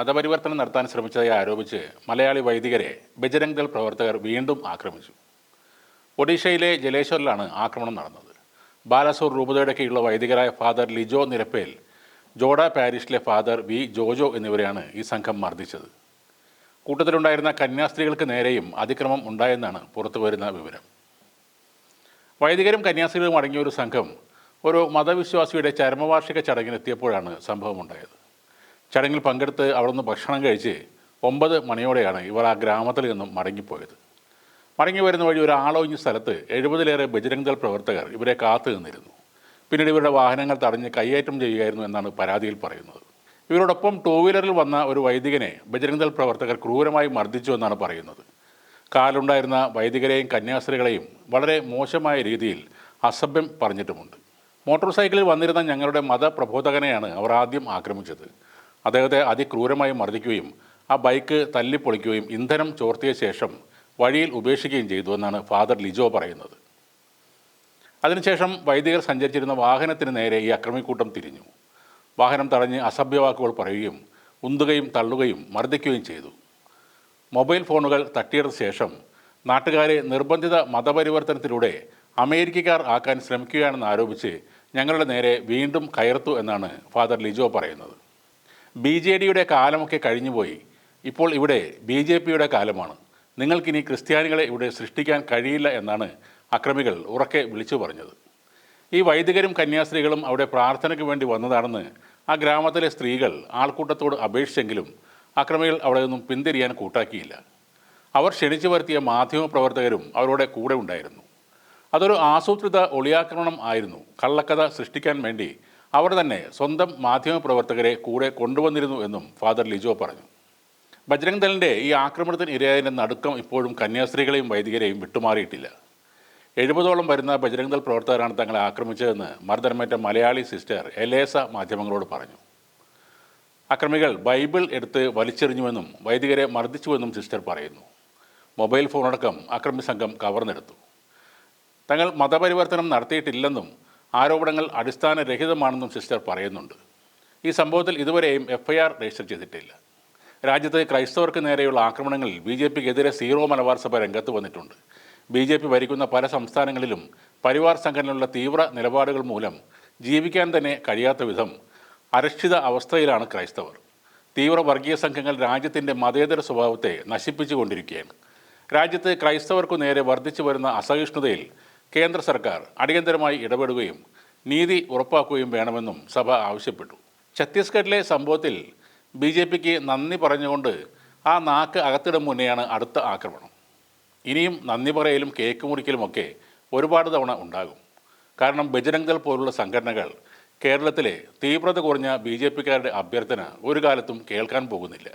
മതപരിവർത്തനം നടത്താൻ ശ്രമിച്ചതായി ആരോപിച്ച് മലയാളി വൈദികരെ ബജരംഗ് ദൾ പ്രവർത്തകർ വീണ്ടും ആക്രമിച്ചു. ഒഡീഷയിലെ ജലേശ്വറിലാണ് ആക്രമണം നടന്നത്. ബാലസൂർ രൂപതയുടെ കീഴിലുള്ള വൈദികരായ ഫാദർ ലിജോ നിരപ്പേൽ ജോഡ പാരീഷിലെ ഫാദർ വി ജോജോ എന്നിവരെയാണ് ഈ സംഘം മർദ്ദിച്ചത്. കൂട്ടത്തിലുണ്ടായിരുന്ന കന്യാസ്ത്രീകൾക്ക് നേരെയും അതിക്രമം ഉണ്ടായെന്നാണ് പുറത്തുവരുന്ന വിവരം. വൈദികരും കന്യാസ്ത്രീകളും അടങ്ങിയ ഒരു സംഘം ഒരു മതവിശ്വാസിയുടെ ചരമവാർഷിക ചടങ്ങിനെത്തിയപ്പോഴാണ് സംഭവമുണ്ടായത്. ചടങ്ങിൽ പങ്കെടുത്ത് അവിടെ നിന്ന് ഭക്ഷണം കഴിച്ച് ഒമ്പത് മണിയോടെയാണ് ഇവർ ആ ഗ്രാമത്തിൽ നിന്നും മടങ്ങിപ്പോയത്. മടങ്ങി വരുന്ന വഴി ഒരു ആളൊഴിഞ്ഞ സ്ഥലത്ത് എഴുപതിലേറെ ബജരംഗ് ദൾ പ്രവർത്തകർ ഇവരെ കാത്തു നിന്നിരുന്നു. പിന്നീട് ഇവരുടെ വാഹനങ്ങൾ തടഞ്ഞ് കൈയേറ്റം ചെയ്യുകയായിരുന്നു എന്നാണ് പരാതിയിൽ പറയുന്നത്. ഇവരോടൊപ്പം ടൂ വീലറിൽ വന്ന ഒരു വൈദികനെ ബജരംഗ് ദൾ പ്രവർത്തകർ ക്രൂരമായി മർദ്ദിച്ചു എന്നാണ് പറയുന്നത്. കാലുണ്ടായിരുന്ന വൈദികരെയും കന്യാസ്ത്രീകളെയും വളരെ മോശമായ രീതിയിൽ അസഭ്യം പറഞ്ഞിട്ടുമുണ്ട്. മോട്ടോർ സൈക്കിളിൽ വന്നിരുന്ന ഞങ്ങളുടെ മതപ്രബോധകനെയാണ് അവർ ആദ്യം ആക്രമിച്ചത്. അദ്ദേഹത്തെ അതിക്രൂരമായി മർദ്ദിക്കുകയും ആ ബൈക്ക് തല്ലിപ്പൊളിക്കുകയും ഇന്ധനം ചോർത്തിയ ശേഷം വഴിയിൽ ഉപേക്ഷിക്കുകയും ചെയ്തു എന്നാണ് ഫാദർ ലിജോ പറയുന്നത്. അതിനുശേഷം വൈദികർ സഞ്ചരിച്ചിരുന്ന വാഹനത്തിന് നേരെ ഈ അക്രമിക്കൂട്ടം തിരിഞ്ഞു. വാഹനം തടഞ്ഞ് അസഭ്യവാക്കുകൾ പറയുകയും ഉന്തുകയും തള്ളുകയും മർദ്ദിക്കുകയും ചെയ്തു. മൊബൈൽ ഫോണുകൾ തട്ടിയെടുത്ത ശേഷം നാട്ടുകാരെ നിർബന്ധിത മതപരിവർത്തനത്തിലൂടെ അമേരിക്കക്കാർ ആക്കാൻ ശ്രമിക്കുകയാണെന്ന് ആരോപിച്ച് ഞങ്ങളുടെ നേരെ വീണ്ടും കയർത്തു എന്നാണ് ഫാദർ ലിജോ പറയുന്നത്. ബി ജെ ഡിയുടെ കാലമൊക്കെ കഴിഞ്ഞുപോയി. ഇപ്പോൾ ഇവിടെ ബി ജെ പിയുടെ കാലമാണ്. നിങ്ങൾക്കിനി ക്രിസ്ത്യാനികളെ ഇവിടെ സൃഷ്ടിക്കാൻ കഴിയില്ല എന്നാണ് അക്രമികൾ ഉറക്കെ വിളിച്ചു പറഞ്ഞത്. ഈ വൈദികരും കന്യാസ്ത്രീകളും അവിടെ പ്രാർത്ഥനയ്ക്ക് വേണ്ടി വന്നതാണെന്ന് ആ ഗ്രാമത്തിലെ സ്ത്രീകൾ ആൾക്കൂട്ടത്തോട് അപേക്ഷിച്ചെങ്കിലും അക്രമികൾ അവിടെ നിന്നും പിന്തിരിയാൻ കൂട്ടാക്കിയില്ല. അവർ ക്ഷണിച്ചു വരുത്തിയ മാധ്യമപ്രവർത്തകരും അവരുടെ കൂടെ ഉണ്ടായിരുന്നു. അതൊരു ആസൂത്രിത ഒളിയാക്രമണം ആയിരുന്നു കള്ളക്കഥ സൃഷ്ടിക്കാൻ വേണ്ടി അവർ തന്നെ സ്വന്തം മാധ്യമപ്രവർത്തകരെ കൂടെ കൊണ്ടുവന്നിരുന്നു എന്നും ഫാദർ ലിജോ പറഞ്ഞു. ബജ്രംഗ് ദളിന്റെ ഈ ആക്രമണത്തിന് ഇരയായതിന്റെ നടുക്കം ഇപ്പോഴും കന്യാസ്ത്രീകളെയും വൈദികരെയും വിട്ടുമാറിയിട്ടില്ല. എഴുപതോളം വരുന്ന ബജ്രംഗ് ദൾ പ്രവർത്തകരാണ് തങ്ങളെ ആക്രമിച്ചതെന്ന് മർദ്ദനമേറ്റ മലയാളി സിസ്റ്റർ എലേസ മാധ്യമങ്ങളോട് പറഞ്ഞു. അക്രമികൾ ബൈബിൾ എടുത്ത് വലിച്ചെറിഞ്ഞുവെന്നും വൈദികരെ മർദ്ദിച്ചുവെന്നും സിസ്റ്റർ പറയുന്നു. മൊബൈൽ ഫോണടക്കം അക്രമി സംഘം കവർന്നെടുത്തു. തങ്ങൾ മതപരിവർത്തനം നടത്തിയിട്ടില്ലെന്നും ആരോപണങ്ങൾ അടിസ്ഥാനരഹിതമാണെന്നും സിസ്റ്റർ പറയുന്നുണ്ട്. ഈ സംഭവത്തിൽ ഇതുവരെയും എഫ്ഐആർ രജിസ്റ്റർ ചെയ്തിട്ടില്ല. രാജ്യത്ത് ക്രൈസ്തവർക്ക് നേരെയുള്ള ആക്രമണങ്ങളിൽ ബി ജെ പിക്കെതിരെ സീറോ മലബാർ സഭ രംഗത്ത് വന്നിട്ടുണ്ട്. ബി ജെ പി ഭരിക്കുന്ന പല സംസ്ഥാനങ്ങളിലും പരിവാർ സംഘടനയുള്ള തീവ്ര നിലപാടുകൾ മൂലം ജീവിക്കാൻ തന്നെ കഴിയാത്ത വിധം അരക്ഷിത അവസ്ഥയിലാണ് ക്രൈസ്തവർ. തീവ്ര വർഗീയ സംഘങ്ങൾ രാജ്യത്തിന്റെ മതേതര സ്വഭാവത്തെ നശിപ്പിച്ചുകൊണ്ടിരിക്കുകയാണ്. രാജ്യത്ത് ക്രൈസ്തവർക്കു നേരെ വർദ്ധിച്ചു വരുന്ന അസഹിഷ്ണുതയിൽ കേന്ദ്ര സർക്കാർ അടിയന്തരമായി ഇടപെടുകയും നീതി ഉറപ്പാക്കുകയും വേണമെന്നും സഭ ആവശ്യപ്പെട്ടു. ഛത്തീസ്ഗഡിലെ സംഭവത്തിൽ ബി ജെ പിക്ക് നന്ദി പറഞ്ഞുകൊണ്ട് ആ നാക്ക് അകത്തിടും മുന്നെയാണ് അടുത്ത ആക്രമണം. ഇനിയും നന്ദി പറയലും കേക്ക് മുറിക്കലുമൊക്കെ ഒരുപാട് തവണ ഉണ്ടാകും. കാരണം ബജരംഗൽ പോലുള്ള സംഘടനകൾ കേരളത്തിലെ തീവ്രത കുറഞ്ഞ ബി ജെ പിക്കാരുടെ അഭ്യർത്ഥന ഒരു കാലത്തും കേൾക്കാൻ പോകുന്നില്ല.